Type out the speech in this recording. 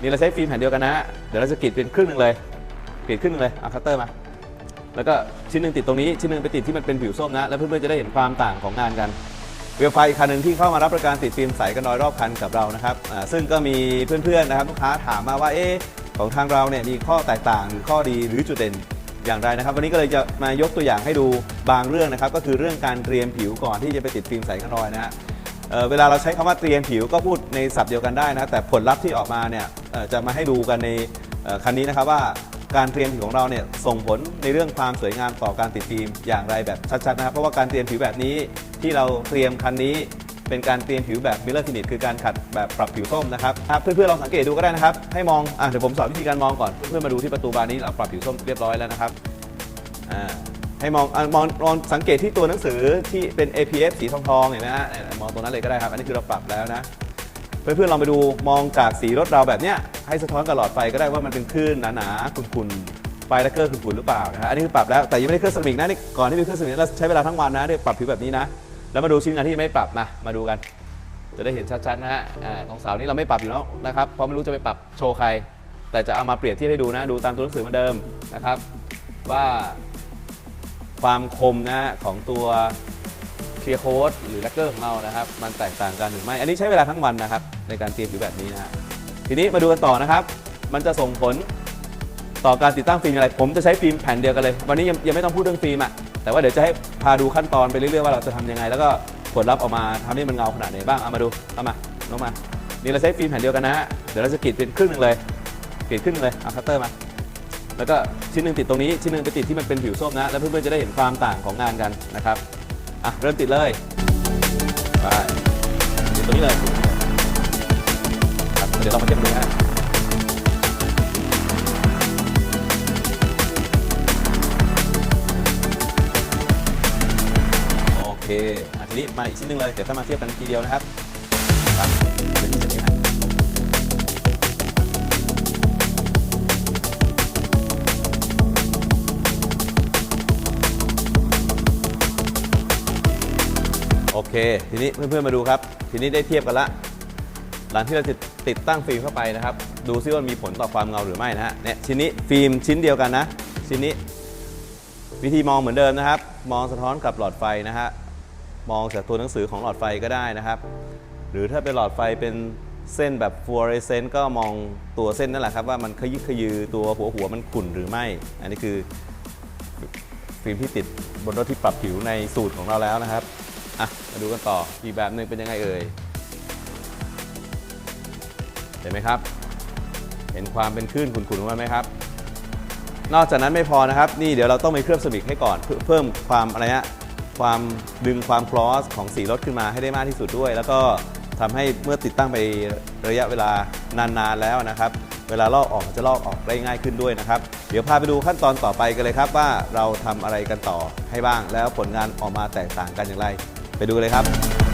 นี่เราใช้ฟิล์มแผ่นเดียวกันนะฮะเดี๋ยวเราจะกรีดเป็นครึ่งหนึ่งเลยกรีดครึ่งหนึงเลยเอาคัตเตอร์มา แล้วก็ชิ้นหนึ่งติดตรงนี้ชิ้นหนึ่งไปติดที่มันเป็นผิวส้มนะ แล้วเพื่อนๆจะได้เห็นความต่างของงานกันเวลไฟอีกคันหนึ่งที่เข้ามารับประกันติดฟิล์มใสกันน้อยรอบคันกับเรานะครับซึ่งก็มีเพื่อนๆนะครับลูกค้าถามมาว่าเอ๊ะของทางเราเนี่ยมีข้อแตกต่างหรือข้อดีหรือจุดเด่นอย่างไรนะครับ วันนี้ก็เลยจะมายกตัวอย่างให้ดูบางเรื่องนะครับ ก็คือเรื่องการเตรียมผิวก่อนที่จะไปติดฟิล์มใสกันน้อยนะฮะเเวลาเราใช้คำว่าเตรียมผิวก็พูดในศัพท์เดียวกันได้นะแต่ผลลัพธ์ที่ออกมาเนี่ย จะมาให้ดูกันในคันนี้นะครับว่าการเตรียมผิวของเราเนี่ยส่งผลในเรื่องความสวยงามต่อการติดฟิล์มอย่างไรแบบชัดๆนะครับเพราะว่าการเตรียมผิวแบบนี้ที่เราเตรียมคันนี้เป็นการเตรียมผิวแบบมิลเลอร์ฟินิชคือการขัดแบบปรับผิวส้มนะครับเพื่อนๆลองสังเกตดูก็ได้นะครับ ให้มองอะเดี๋ยวผมสอนวิธีการมองก่อนเพื่อนๆมาดูที่ประตูบานนี้เราปรับผิวส้มเรียบร้อยแล้วนะครับอ่าให้มองอมองมองสังเกตที่ตัวหนังสือที่เป็น APF สีทองทองๆเห็นไหมฮะมองตรงนั้นเลยก็ได้ครับ อันนี้คือเราปรับแล้วนะ เพื่อนๆลองไปดูมองจากสีรถเราแบบเนี้ยให้สะท้อนกับหลอดไฟก็ได้ว่ามันเป็นคลื่นหนาๆขุ่นๆไฟลักเกอร์ขุ่นๆหรือเปล่านะฮะอันนี้คือปรับแล้วแต่ยังไม่ได้เครื่องสมิกนะนี่ก่อนที่มีเครื่องสมิกเราใช้เวลาทั้งวันนะได้ปรับผิวแบบนี้นะ แล้วมาดูชิ้นงานที่ไม่ปรับมามาดูกัน จะได้เห็นชัดๆนะฮะของเสานี้เราไม่ปรับอยู่แล้วนะครับเพราะไม่รู้จะไปปรับโชว์ใคร แต่จะเอามาเปรียบเทียบให้ดูนะ ดูตามตัวหนังสือเหมือนเดิมนะครับ ว่าความคมนะของตัว เคลียร์โค้ดหรือแล็กเกอร์ของเรานะครับ มันแตกต่างกันหรือไม่ อันนี้ใช้เวลาทั้งวันนะครับ ในการเตรียมผิวแบบนี้นะฮะทีนี้มาดูกันต่อนะครับ มันจะส่งผลต่อการติดตั้งฟิล์มอย่างไร ผมจะใช้ฟิล์มแผ่นเดียวกันเลย วันนี้ยังยังไม่ต้องพูดเรื่องฟิล์มอะแต่ว่าเดี๋ยวจะให้พาดูขั้นตอนไปเรื่อยๆว่าเราจะทำยังไง แล้วก็ผลลัพธ์ออกมาทำให้มันเงาขนาดไหนบ้าง เอามาดู เอามาลงมา นี่เราใช้ฟิล์มแผ่นเดียวกันนะฮะเดี๋ยวเราจะกรีดเป็นครึ่งหนึ่งเลยกรีดครึ่งหนึ่งเลย เอาคัตเตอร์มา แล้วก็ชิ้นหนึ่งติดตรงนี้ ชิ้นหนึ่งไปติดที่มันเป็นผิวส้มนะ แล้วเพื่อนๆจะได้เห็นความต่างของงานกันนะครับ อะ เริ่มติดเลยไปติดตรงนี้เลยครับเดี๋ยวเรามาเทียบดูฮะโอเคอะทีนี้มาอีกชิ้นหนึ่งเลย เดี๋ยวถ้ามาเทียบกันทีเดียวนะครับ เค ทีนี้เพื่อนๆมาดูครับ ทีนี้ได้เทียบกันละ หลังที่เราติดติดตั้งฟิล์มเข้าไปนะครับ ดูซิว่ามีผลต่อความเงาหรือไม่นะฮะเนี่ยชิ้นนี้ฟิล์มชิ้นเดียวกันนะ ชิ้นนี้ วิธีมองเหมือนเดิมนะครับ มองสะท้อนกับหลอดไฟนะฮะมองจากตัวหนังสือของหลอดไฟก็ได้นะครับ หรือถ้าเป็นหลอดไฟเป็นเส้นแบบฟลูออเรสเซนต์ก็มองตัวเส้นนั่นแหละครับ ว่ามันขยิกขยือตัวหัวหัวมันขุ่นหรือไม่ อันนี้คือฟิล์มที่ติดบนรถที่ปรับผิวในสูตรของเราแล้วนะครับ อะ มาดูกันต่ออีกแบบหนึ่งเป็นยังไงเอ่ย เห็นไหมครับ เห็นความเป็นคลื่นขุ่นๆของมันไหมครับ นอกจากนั้นไม่พอนะครับ นี่เดี๋ยวเราต้องไปเคลือบสมิกให้ก่อน เพื่อเพิ่มความอะไรฮะความดึงความคลอสของสีรถขึ้นมาให้ได้มากที่สุดด้วย แล้วก็ทำให้เมื่อติดตั้งไประยะเวลานานๆแล้วนะครับ เวลาลอกออกจะลอกออกได้ง่ายขึ้นด้วยนะครับ เดี๋ยวพาไปดูขั้นตอนต่อไปกันเลยครับว่าเราทำอะไรกันต่อให้บ้าง แล้วผลงานออกมาแตกต่างกันอย่างไร ไปดูเลยครับ